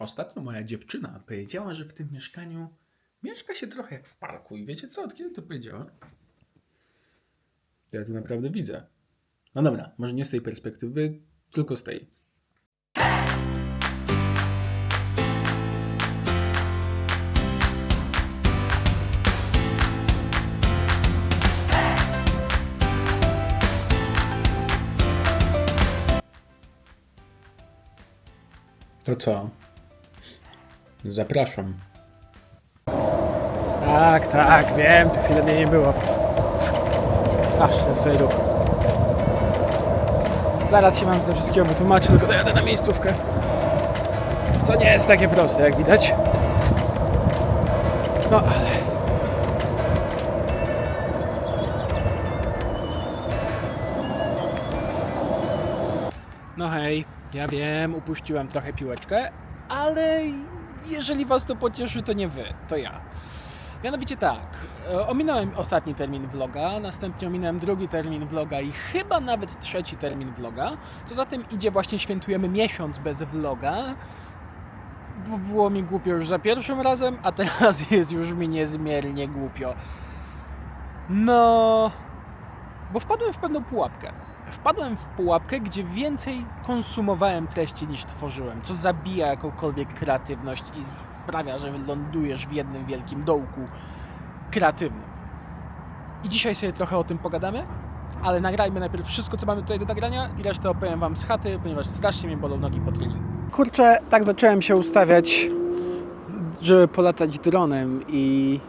Ostatnio moja dziewczyna powiedziała, że w tym mieszkaniu mieszka się trochę jak w parku. I wiecie co? Od kiedy to powiedziała? Ja to naprawdę widzę. No dobra, może nie z tej perspektywy, tylko z tej. To co? Zapraszam. Tak, tak, wiem, to chwilę mnie nie było. Aż ten ruch. Zaraz się wam ze wszystkiego wytłumaczę, tylko dojadę na miejscówkę. Co nie jest takie proste, jak widać. No ale... No hej, ja wiem, upuściłem trochę piłeczkę, ale jeżeli was to pocieszy, to nie wy, to ja. Mianowicie tak, e, ominąłem ostatni termin vloga, następnie ominąłem drugi termin vloga i chyba nawet trzeci termin vloga. Co za tym idzie, właśnie świętujemy miesiąc bez vloga. Było mi głupio już za pierwszym razem, a teraz jest już mi niezmiernie głupio. No, bo wpadłem w pewną pułapkę. Wpadłem w pułapkę, gdzie więcej konsumowałem treści niż tworzyłem, co zabija jakąkolwiek kreatywność i sprawia, że lądujesz w jednym wielkim dołku kreatywnym. I dzisiaj sobie trochę o tym pogadamy, ale nagrajmy najpierw wszystko, co mamy tutaj do nagrania i resztę opowiem Wam z chaty, ponieważ strasznie mnie bolą nogi po treningu. Kurczę, tak zacząłem się ustawiać, żeby polatać dronem i...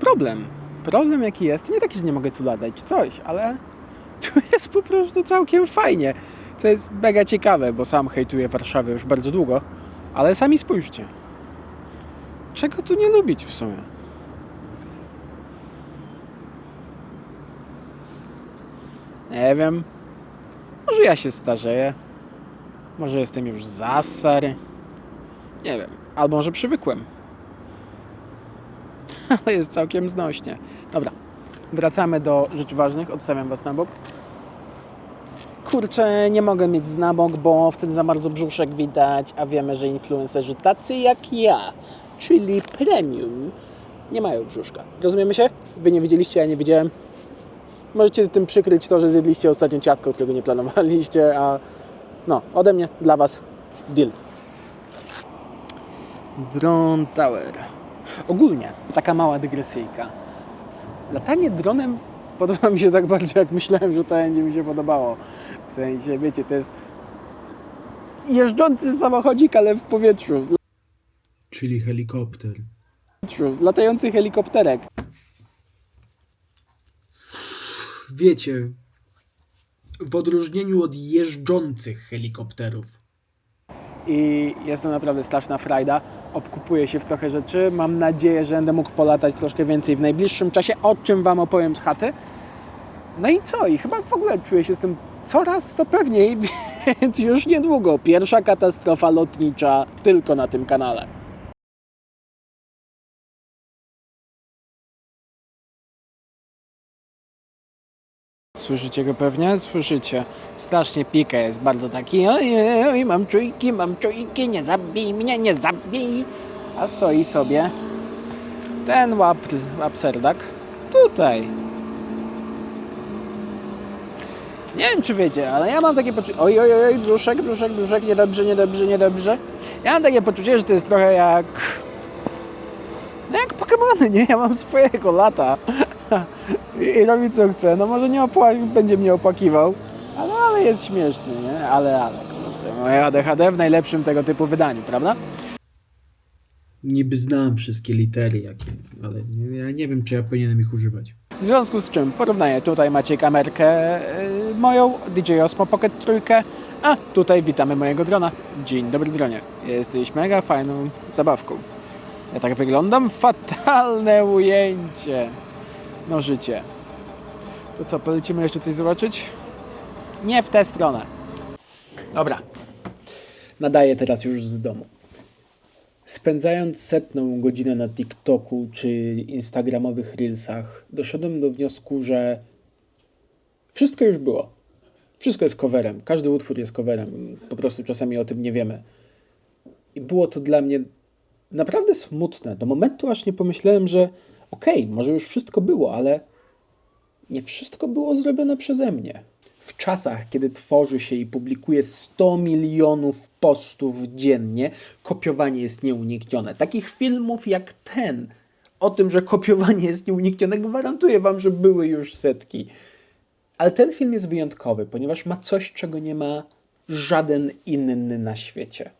Problem. Problem jaki jest, nie taki, że nie mogę tu latać, coś, ale tu jest po prostu całkiem fajnie. Co jest mega ciekawe, bo sam hejtuję Warszawę już bardzo długo, ale sami spójrzcie. Czego tu nie lubić w sumie? Nie wiem. Może ja się starzeję. Może jestem już za stary. Nie wiem. Albo może przywykłem. Ale jest całkiem znośnie. Dobra. Wracamy do rzeczy ważnych. Odstawiam Was na bok. Kurczę, nie mogę mieć z na bok, bo wtedy za bardzo brzuszek widać, a wiemy, że influencerzy tacy jak ja, czyli premium, nie mają brzuszka. Rozumiemy się? Wy nie widzieliście, ja nie widziałem. Możecie tym przykryć to, że zjedliście ostatnio ciastko, którego nie planowaliście, a no, ode mnie dla Was deal. Drone Tower. Ogólnie, taka mała dygresyjka. Latanie dronem podoba mi się tak bardzo, jak myślałem, że to będzie mi się podobało. W sensie, wiecie, to jest jeżdżący samochodzik, ale w powietrzu. Czyli helikopter. Latający helikopterek. Wiecie, w odróżnieniu od jeżdżących helikopterów. I jest to naprawdę straszna frajda. Obkupuję się w trochę rzeczy. Mam nadzieję, że będę mógł polatać troszkę więcej w najbliższym czasie, o czym Wam opowiem z chaty. No i co? I chyba w ogóle czuję się z tym coraz to pewniej, więc już niedługo pierwsza katastrofa lotnicza tylko na tym kanale. Słyszycie go pewnie? Słyszycie. Strasznie pika jest, bardzo taki oj, oj, mam czujki, mam czujki, nie zabij mnie, nie zabij. A stoi sobie ten łap, łapserdak tutaj. Nie wiem, czy wiecie, ale ja mam takie poczucie... Oj, oj, oj, brzuszek, brzuszek, brzuszek, niedobrze, niedobrze, niedobrze. Ja mam takie poczucie, że to jest trochę jak... No jak Pokemony, nie? Ja mam swojego lata. I, robi co chce. No może nie opła- będzie mnie opłakiwał, ale, ale jest śmieszny, nie? Ale, ale, kurde. Moje ADHD w najlepszym tego typu wydaniu, prawda? Niby znam wszystkie litery jakie, ale nie, ja nie wiem, czy ja powinienem ich używać. W związku z czym porównaję, tutaj macie kamerkę yy, moją, DJI Osmo Pocket trójkę, a tutaj witamy mojego drona. Dzień dobry dronie. Jesteś mega fajną zabawką. Ja tak wyglądam? Fatalne ujęcie. No życie. To co, polecimy jeszcze coś zobaczyć? Nie w tę stronę. Dobra. Nadaję teraz już z domu. Spędzając setną godzinę na TikToku czy instagramowych reelsach, doszedłem do wniosku, że wszystko już było. Wszystko jest coverem. Każdy utwór jest coverem. Po prostu czasami o tym nie wiemy. I było to dla mnie naprawdę smutne. Do momentu aż nie pomyślałem, że okej, może już wszystko było, ale nie wszystko było zrobione przeze mnie. W czasach, kiedy tworzy się i publikuje 100 milionów postów dziennie, kopiowanie jest nieuniknione. Takich filmów jak ten, o tym, że kopiowanie jest nieuniknione, gwarantuję wam, że były już setki. Ale ten film jest wyjątkowy, ponieważ ma coś, czego nie ma żaden inny na świecie.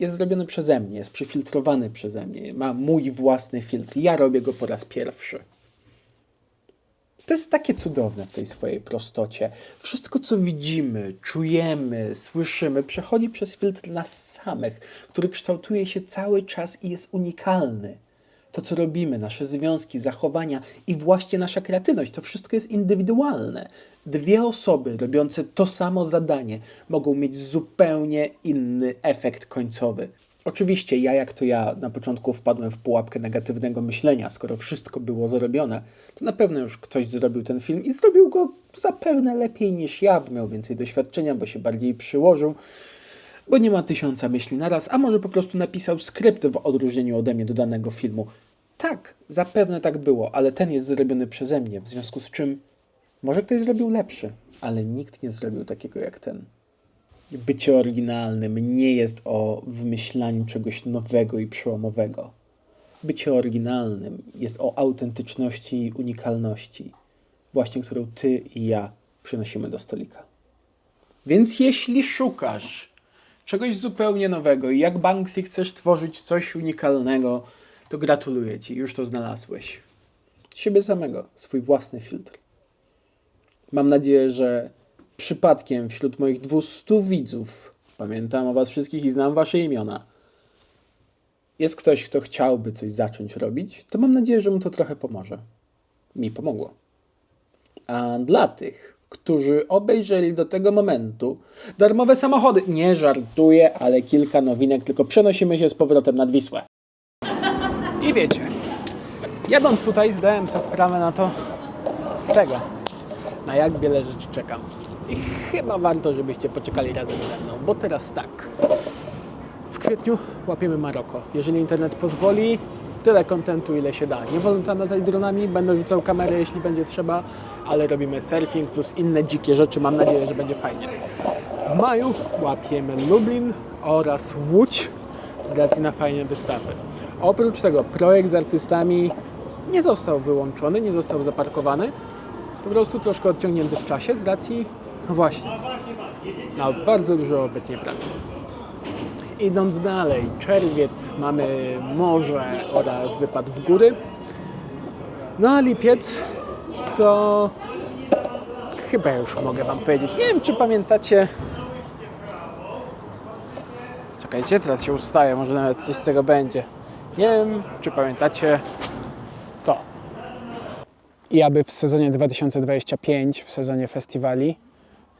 Jest zrobiony przeze mnie, jest przefiltrowany przeze mnie, ma mój własny filtr. Ja robię go po raz pierwszy. To jest takie cudowne w tej swojej prostocie. Wszystko, co widzimy, czujemy, słyszymy, przechodzi przez filtr nas samych, który kształtuje się cały czas i jest unikalny. To, co robimy, nasze związki, zachowania i właśnie nasza kreatywność, to wszystko jest indywidualne. Dwie osoby robiące to samo zadanie mogą mieć zupełnie inny efekt końcowy. Oczywiście ja, jak to ja, na początku wpadłem w pułapkę negatywnego myślenia. Skoro wszystko było zrobione, to na pewno już ktoś zrobił ten film i zrobił go zapewne lepiej niż ja, bo miał więcej doświadczenia, bo się bardziej przyłożył, bo nie ma tysiąca myśli naraz, a może po prostu napisał skrypt w odróżnieniu ode mnie do danego filmu. Tak, zapewne tak było, ale ten jest zrobiony przeze mnie, w związku z czym może ktoś zrobił lepszy, ale nikt nie zrobił takiego jak ten. Bycie oryginalnym nie jest o wymyślaniu czegoś nowego i przełomowego. Bycie oryginalnym jest o autentyczności i unikalności, właśnie którą ty i ja przynosimy do stolika. Więc jeśli szukasz czegoś zupełnie nowego i jak Banksy chcesz tworzyć coś unikalnego, to gratuluję ci, już to znalazłeś. Siebie samego, swój własny filtr. Mam nadzieję, że przypadkiem wśród moich 200 widzów, pamiętam o was wszystkich i znam wasze imiona, jest ktoś, kto chciałby coś zacząć robić, to mam nadzieję, że mu to trochę pomoże. Mi pomogło. A dla tych, którzy obejrzeli do tego momentu darmowe samochody, nie żartuję, ale kilka nowinek, tylko przenosimy się z powrotem nad Wisłę. I wiecie, jadąc tutaj zdałem sobie sprawę na to z tego, na jak wiele rzeczy czekam. I chyba warto, żebyście poczekali razem ze mną, bo teraz tak. W kwietniu łapiemy Maroko. Jeżeli internet pozwoli, tyle kontentu, ile się da. Nie wolno tam latać dronami, będę rzucał kamerę, jeśli będzie trzeba, ale robimy surfing plus inne dzikie rzeczy. Mam nadzieję, że będzie fajnie. W maju łapiemy Lublin oraz Łódź z racji na fajne wystawy. Oprócz tego projekt z artystami nie został wyłączony, nie został zaparkowany. Po prostu troszkę odciągnięty w czasie z racji, no właśnie, na bardzo dużo obecnie pracy. Idąc dalej, czerwiec mamy morze oraz wypad w góry. No a lipiec to chyba już mogę Wam powiedzieć. Nie wiem, czy pamiętacie. Czekajcie, teraz się ustaje, może nawet coś z tego będzie. Nie wiem, czy pamiętacie to. I aby w sezonie 2025, w sezonie festiwali,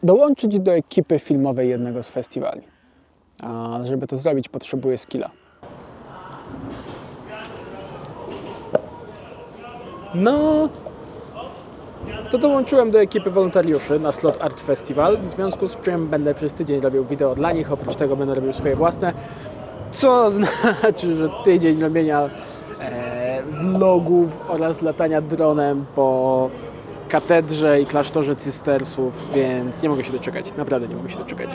dołączyć do ekipy filmowej jednego z festiwali. A żeby to zrobić, potrzebuję skilla. No, to dołączyłem do ekipy wolontariuszy na Slot Art Festival, w związku z czym będę przez tydzień robił wideo dla nich, oprócz tego będę robił swoje własne, co znaczy, że tydzień robienia e, vlogów oraz latania dronem po katedrze i klasztorze cystersów, więc nie mogę się doczekać, naprawdę nie mogę się doczekać.